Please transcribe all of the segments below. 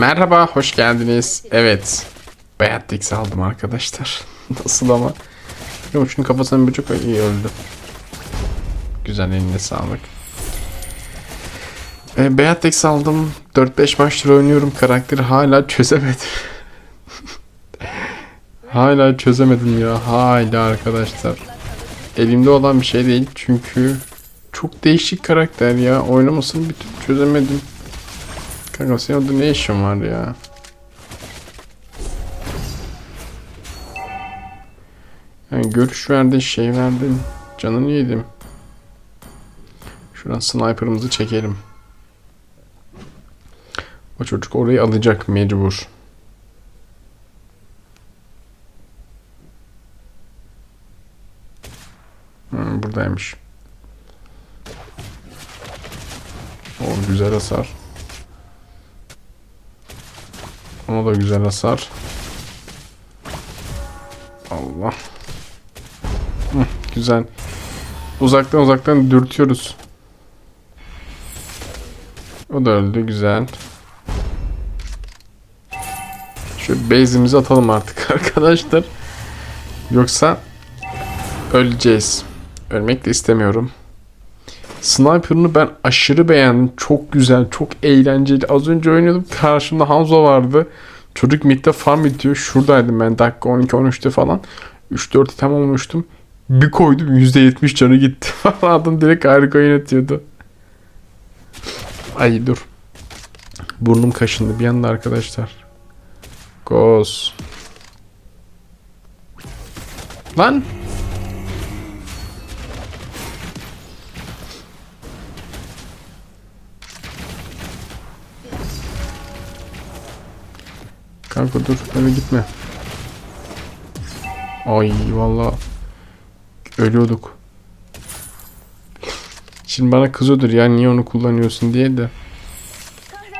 Merhaba, hoş geldiniz. Evet, Beyaz Dix aldım arkadaşlar. Nasıl ama? Yok şunun kafasının bir çok iyi öldü. Güzel eline sağlık. E, Beyaz Dix aldım. 4-5 maçtır oynuyorum. Karakteri hala çözemedim. hala çözemedim ya. Hala arkadaşlar. Elimde olan bir şey değil çünkü çok değişik karakter ya. Oynamasını bir türlü çözemedim. Kanka senin orada ne işin var ya? Yani görüş verdin, şey verdin. Canını yedim. Şuradan sniper'ımızı çekelim. O çocuk orayı alacak mecbur. Hmm, buradaymış. O güzel hasar. Ona da güzel hasar. Allah. Hı, güzel. Uzaktan uzaktan dürtüyoruz. O da öldü. Güzel. Şu base'imizi atalım artık arkadaşlar. Yoksa öleceğiz. Ölmek de istemiyorum. Sniper'ını ben aşırı beğendim. Çok güzel, çok eğlenceli. Az önce oynuyordum. Karşımda Hanzo vardı. Çocuk midde farm bitiyor. Şuradaydım ben dakika 12-13'te falan. 3-4 item olmuştum. Bir koydum %70 canı gitti. Adam direkt harika yönetiyordu. Ay dur. Burnum kaşındı bir anda arkadaşlar. Goz. Lan Kanka dur eve gitme. Ay valla ölüyorduk. Şimdi bana kızıyordur ya niye onu kullanıyorsun diye de.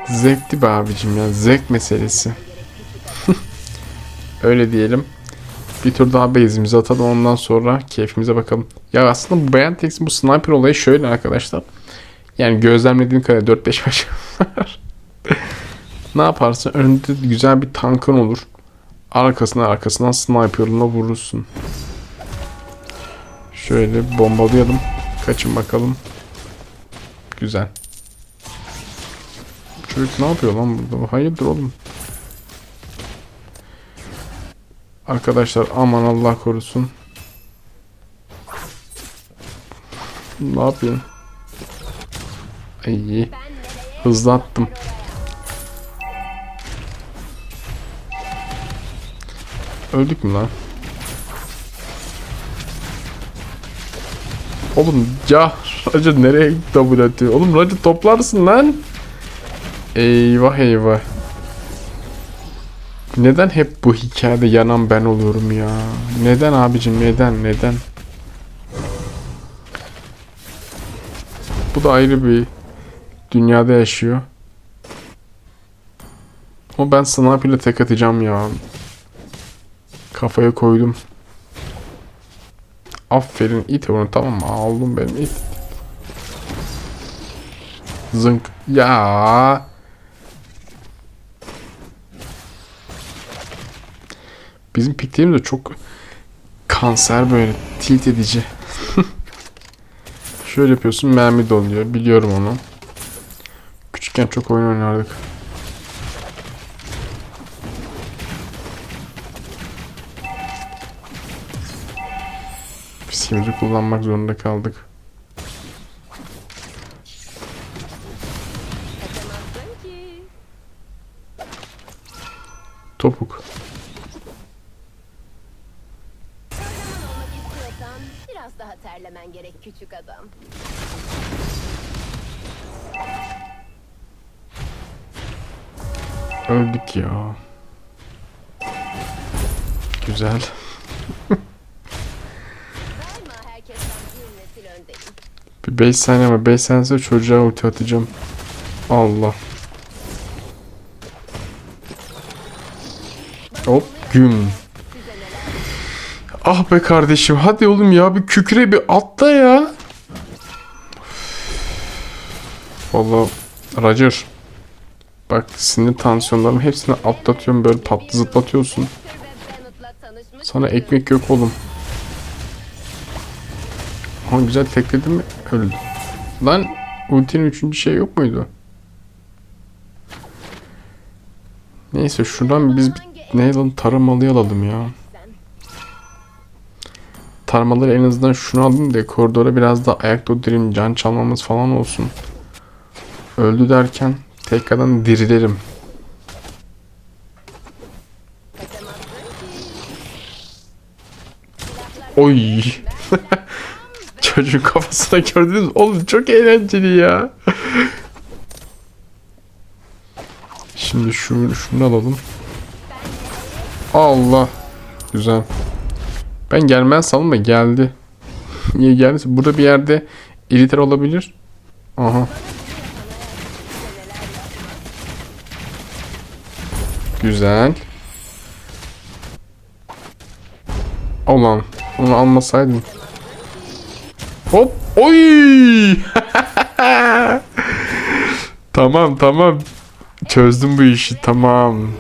Zevkli be abicim ya zevk meselesi. Öyle diyelim. Bir tur daha base'imizi atalım ondan sonra keyfimize bakalım. Ya aslında bu Beyan Tex'in bu sniper olayı şöyle arkadaşlar. Yani gözlemlediğim kadarıyla 4-5 maç var. Ne yaparsın? Önünde güzel bir tankın olur. Arkasına arkasından sniper'ına vurursun. Şöyle bombalayalım. Kaçın bakalım. Güzel. Çocuk ne yapıyor lan burada? Hayırdır oğlum? Arkadaşlar aman Allah korusun. Ne yapıyorsun? Ay, hızlı Öldük mü lan? Oğlum ya Raca nereye double atıyor? Oğlum Raca toplarsın lan. Eyvah eyvah. Neden hep bu hikayede yanan ben oluyorum ya? Neden abicim neden neden? Bu da ayrı bir dünyada yaşıyor. Ama ben sniper ile tek atacağım ya. Kafaya koydum. Aferin it onu tamam mı? Aldım benim it. Zınk. Ya. Bizim piklerimiz de çok kanser böyle tilt edici. Şöyle yapıyorsun mermi doluyor. Biliyorum onu. Küçükken çok oyun oynardık. Fiskimizi kullanmak zorunda kaldık. Topuk. Biraz daha terlemen gerek küçük adam. Öldük ya. Güzel. 5 saniye ama 5 saniye çocuğa ulti atacağım. Allah. Hop güm. Ah be kardeşim hadi oğlum ya bir kükre bir atla ya. Valla Roger. Bak sinir tansiyonlarımı hepsini atlatıyorum böyle patlı zıplatıyorsun. Sana ekmek yok oğlum. Ha güzel tekledim mi? Öldü. Lan ultinin üçüncü şey yok muydu? Neyse şuradan biz bir ne alalım taramalı alalım ya. Sen. Taramaları en azından şunu alayım da koridora biraz da ayakta durayım can çalmamız falan olsun. Öldü derken tekrardan dirilerim. Oy. Çocuğun kafasına gördünüz mü? Oğlum çok eğlenceli ya. Şimdi şu şunu alalım. Allah. Güzel. Ben gelmez sandım da geldi. Niye geldi? Burada bir yerde eliter olabilir. Aha. Güzel. Ulan onu almasaydım. Hop. Oy. tamam tamam. Çözdüm bu işi tamam.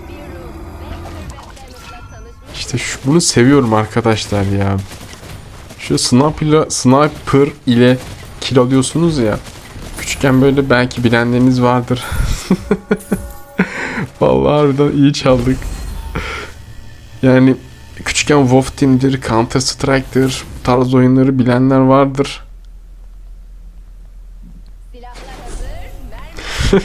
İşte şu, bunu seviyorum arkadaşlar ya. Şu sniper sniper ile kill alıyorsunuz ya. Küçükken böyle belki bilenleriniz vardır. Vallahi harbiden iyi çaldık. Yani küçükken Wolf Team'dir, Counter Strike'dır. Bu tarz oyunları bilenler vardır. Mermi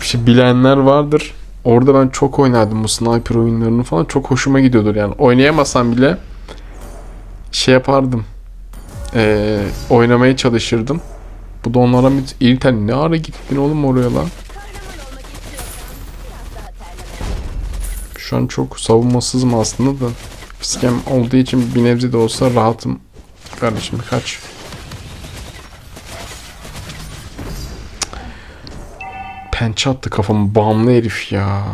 İşte bilenler vardır. Orada ben çok oynardım bu sniper oyunlarını falan. Çok hoşuma gidiyordur yani. Oynayamasam bile şey yapardım. Ee, oynamaya çalışırdım. Bu da onlara bir İlten ne ara gittin oğlum oraya lan? kahraman olmak istiyorsan biraz daha terlemen. Şu an çok savunmasızım aslında da. Fiskem olduğu için bir nebze de olsa rahatım. Kardeşim kaç. Pençe attı kafamı bağımlı herif ya.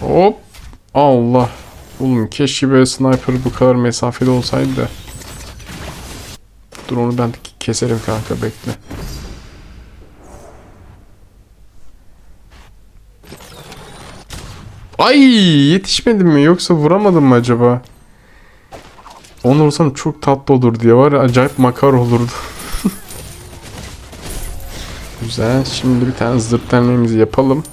Hop. Allah. Oğlum keşke böyle sniper bu kadar mesafede olsaydı da. Dur onu ben keserim kanka bekle. Ay yetişmedim mi yoksa vuramadım mı acaba? Onu vursam çok tatlı olur diye var ya acayip makar olurdu. Güzel. Şimdi bir tane zırt denmemizi yapalım.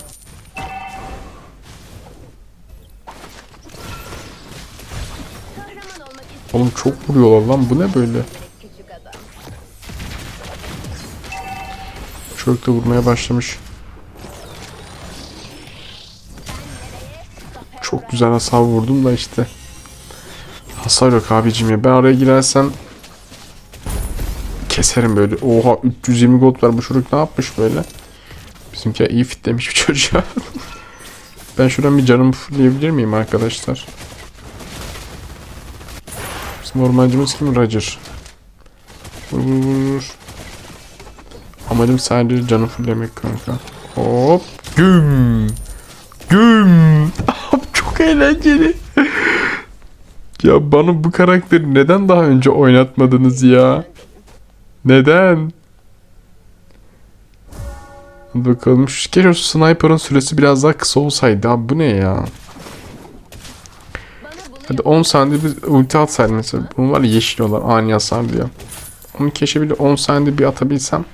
Oğlum çok vuruyorlar lan bu ne böyle? Çocuk da vurmaya başlamış. Güzel hasar vurdum da işte. Hasar yok abicim ya. Ben araya girersem keserim böyle. Oha 320 gold var. Bu çocuk ne yapmış böyle? Bizimki iyi fitlemiş bir çocuğa. ben şuradan bir canımı fullleyebilir miyim arkadaşlar? Bizim ormancımız kim? Roger. Vur vur vur. Amacım sadece canı fulllemek kanka. Hop. Güm. Güm. Eğlenceli. ya bana bu karakteri neden daha önce oynatmadınız ya? Neden? Hadi bakalım. Şu keşke şu sniper'ın süresi biraz daha kısa olsaydı. Abi bu ne ya? Hadi 10 saniyede bir ulti atsaydı mesela. Bunun var ya yeşil olan ani hasar diyor. Onu keşke bir de 10 saniyede bir atabilsem.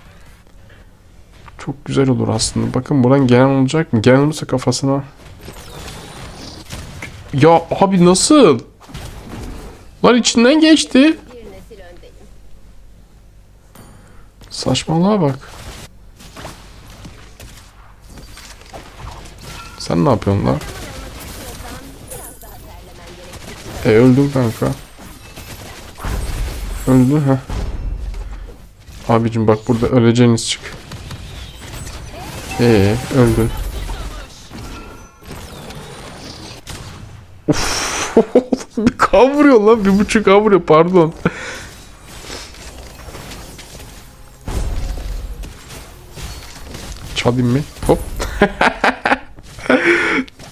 Çok güzel olur aslında. Bakın buradan gelen olacak mı? Gelen olursa kafasına. Ya abi nasıl? Lan içinden geçti. Saçmalığa bak. Sen ne yapıyorsun lan? E öldüm kanka. Öldü ha. Abicim bak burada öleceğiniz çık. Ee öldün. bir kan vuruyor lan bir buçuk kan vuruyor pardon. Çalayım mı? Hop.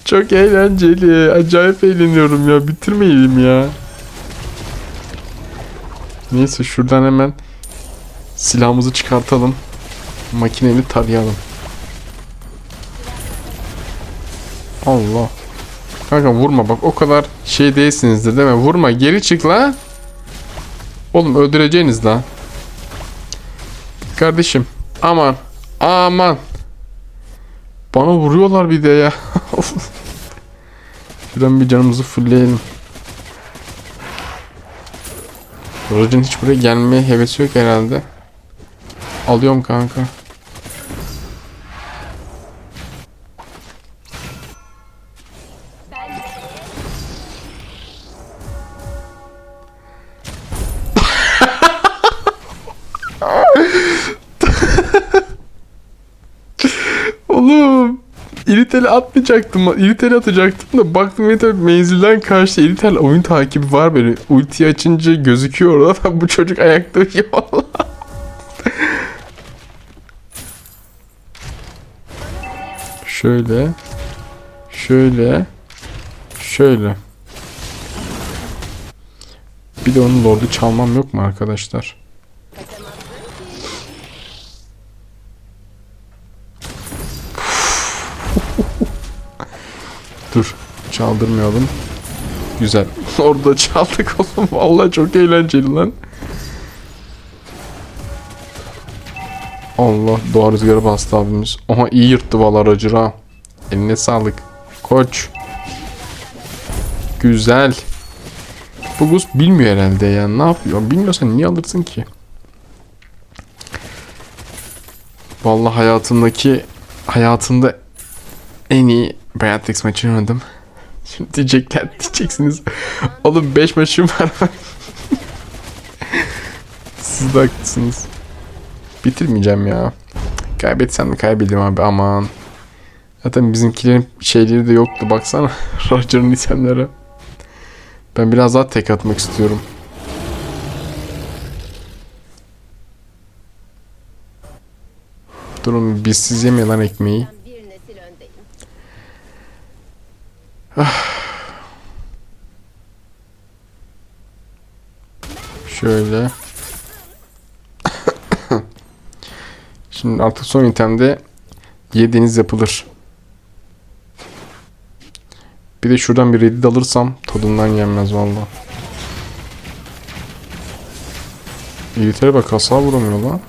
Çok eğlenceli. Acayip eğleniyorum ya. Bitirmeyelim ya. Neyse şuradan hemen silahımızı çıkartalım. Makineli tarayalım. Allah. Kanka vurma bak o kadar şey değilsinizdir değil mi? Vurma geri çık la. Oğlum öldüreceğiniz la. Kardeşim aman aman. Bana vuruyorlar bir de ya. Şuradan bir canımızı fullleyelim. Roger'ın hiç buraya gelmeye hevesi yok herhalde. Alıyorum kanka. Oğlum. İritel'i atmayacaktım. İritel'i atacaktım da baktım İritel menzilden karşı İritel oyun takibi var böyle. Ulti açınca gözüküyor orada. Bu çocuk ayakta uyuyor. Şöyle. Şöyle. Şöyle. Bir de onun lordu çalmam yok mu arkadaşlar? Dur. Çaldırmayalım. Güzel. Orada çaldık oğlum. Vallahi çok eğlenceli lan. Allah doğa rüzgarı bastı abimiz. Aha iyi yırttı valla aracı ha. Eline sağlık. Koç. Güzel. Bu Gus bilmiyor herhalde ya. Ne yapıyor? Bilmiyorsan niye alırsın ki? Vallahi hayatımdaki hayatımda en iyi Beatrix maçını oynadım. Şimdi diyecekler diyeceksiniz. Oğlum 5 maçım var. Siz de haklısınız. Bitirmeyeceğim ya. Kaybetsem de kaybedeyim abi aman. Zaten bizimkilerin şeyleri de yoktu baksana. Roger'ın itemleri. Ben biraz daha tek atmak istiyorum. Durun biz siz yemeyin lan ekmeği. Ben bir nesil öndeyim. Şöyle. Şimdi artık son itemde yediğiniz yapılır. Bir de şuradan bir reddit alırsam tadından yenmez valla. İngiltere bak hasar vuramıyor lan.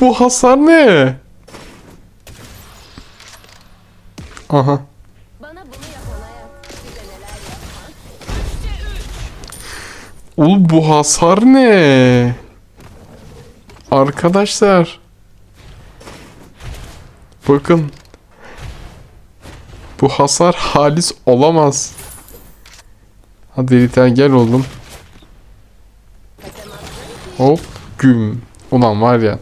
Bu hasar ne? Aha. Oğlum bu hasar ne? Arkadaşlar. Bakın. Bu hasar halis olamaz. Hadi Rita gel oğlum. Hop güm. Ulan var ya.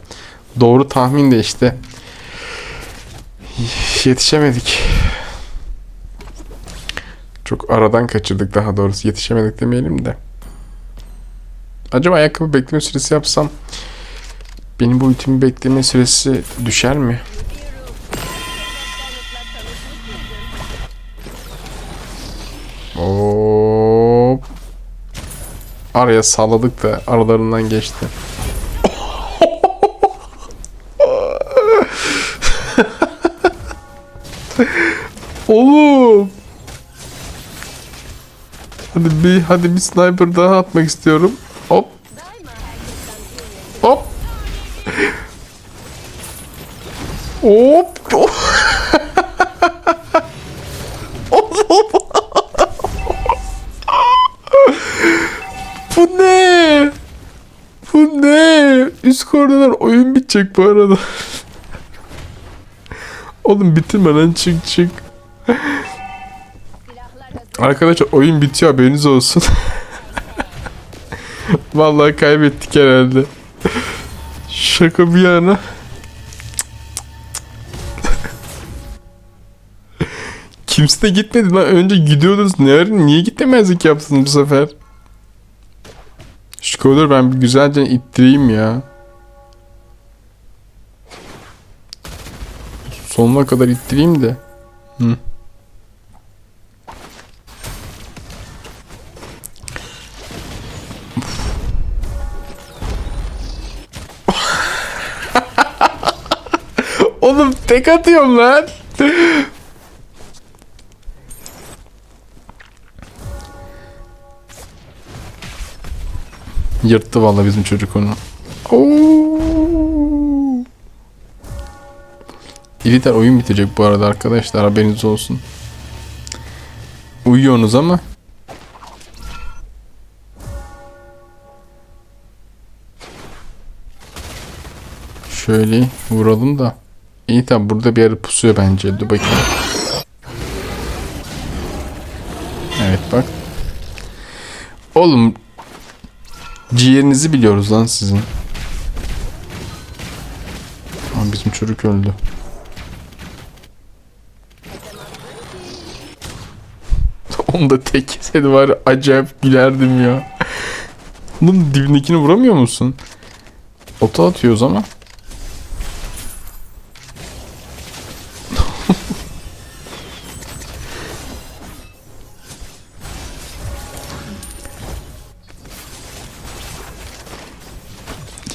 Doğru tahmin de işte. Yetişemedik. Çok aradan kaçırdık daha doğrusu. Yetişemedik demeyelim de. Acaba ayakkabı bekleme süresi yapsam benim bu ultimi bekleme süresi düşer mi? Hop. Araya salladık da aralarından geçti. Oğlum. Hadi bir hadi bir sniper daha atmak istiyorum. Hop. Hop. Hop. Bu ne? Bu ne? Üst koridor oyun bitecek bu arada. Oğlum bitirme lan çık çık. Arkadaşlar oyun bitiyor haberiniz olsun. Vallahi kaybettik herhalde. Şaka bir yana. Kimse de gitmedi lan. Önce gidiyordunuz. Ne, niye gitmemezlik yaptınız bu sefer? Şu koridor ben bir güzelce ittireyim ya. Sonuna kadar ittireyim de. Hı. Tek atıyorum lan. Yırttı vallahi bizim çocuk onu. Oo. İliter oyun bitecek bu arada arkadaşlar haberiniz olsun. Uyuyorsunuz ama. Şöyle vuralım da. İyi tabi burada bir yere pusuyor bence. Dur bakayım. Evet bak. Oğlum ciğerinizi biliyoruz lan sizin. Ama bizim çocuk öldü. Onu da tek kesedi var acayip gülerdim ya. Bunun dibindekini vuramıyor musun? Ota atıyoruz ama.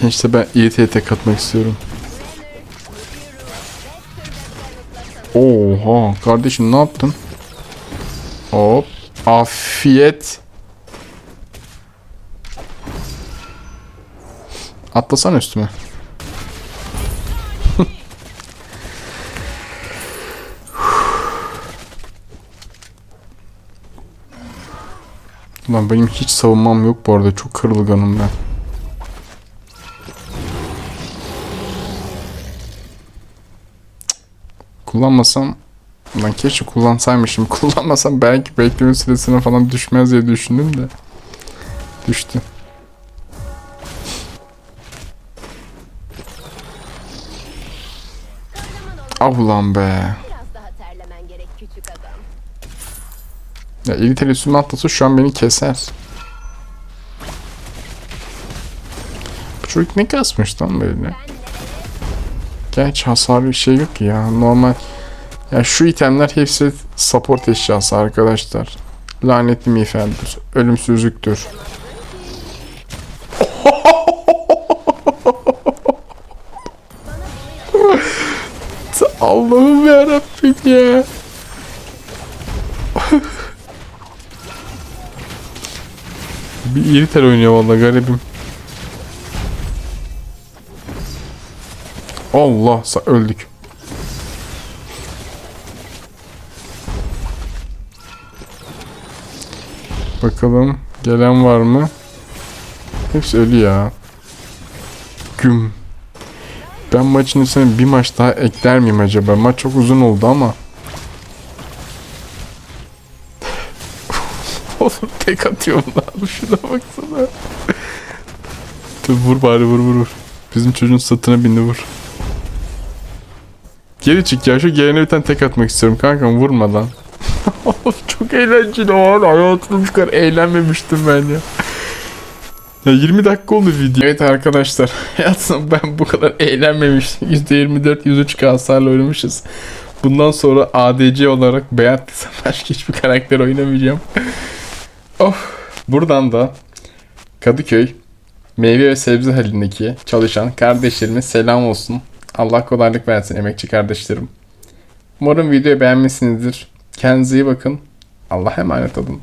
Gençte ben İET'ye tek atmak istiyorum. Oha kardeşim ne yaptın? Hop. Afiyet. Atlasana üstüme. Lan benim hiç savunmam yok bu arada. Çok kırılganım ben. Kullanmasam Lan keşke kullansaymışım. Kullanmasam belki bekleme süresine falan düşmez diye düşündüm de. Düştü. Ah ulan be. Ya İngiltere üstüme atlasa şu an beni keser. Bu çocuk ne kasmış lan böyle? Gerçi hasarlı bir şey yok ki ya. Normal. Ya şu itemler hepsi support eşyası arkadaşlar. Lanetli miğferdir. Ölümsüzlüktür. Allah'ım yarabbim ya. Bir iri tel oynuyor vallahi garibim. Allah öldük. Bakalım gelen var mı? Hepsi ölü ya. Güm. Ben maçın üstüne bir maç daha ekler miyim acaba? Maç çok uzun oldu ama. Oğlum tek atıyorum lan. Şuna baksana. Dur vur bari vur vur vur. Bizim çocuğun satına bindi vur. Geri çık ya şu gelene bir tane tek atmak istiyorum kankam vurma lan. Çok eğlenceli o an hayatımda bu kadar eğlenmemiştim ben ya. Ya 20 dakika oldu video. Evet arkadaşlar hayatımda ben bu kadar eğlenmemiştim. %24 103 hasarla oynamışız. Bundan sonra ADC olarak beğendiysem başka hiçbir karakter oynamayacağım. of. Buradan da Kadıköy meyve ve sebze halindeki çalışan kardeşlerime selam olsun. Allah kolaylık versin emekçi kardeşlerim. Umarım videoyu beğenmişsinizdir. Kendinize iyi bakın. Allah'a emanet olun.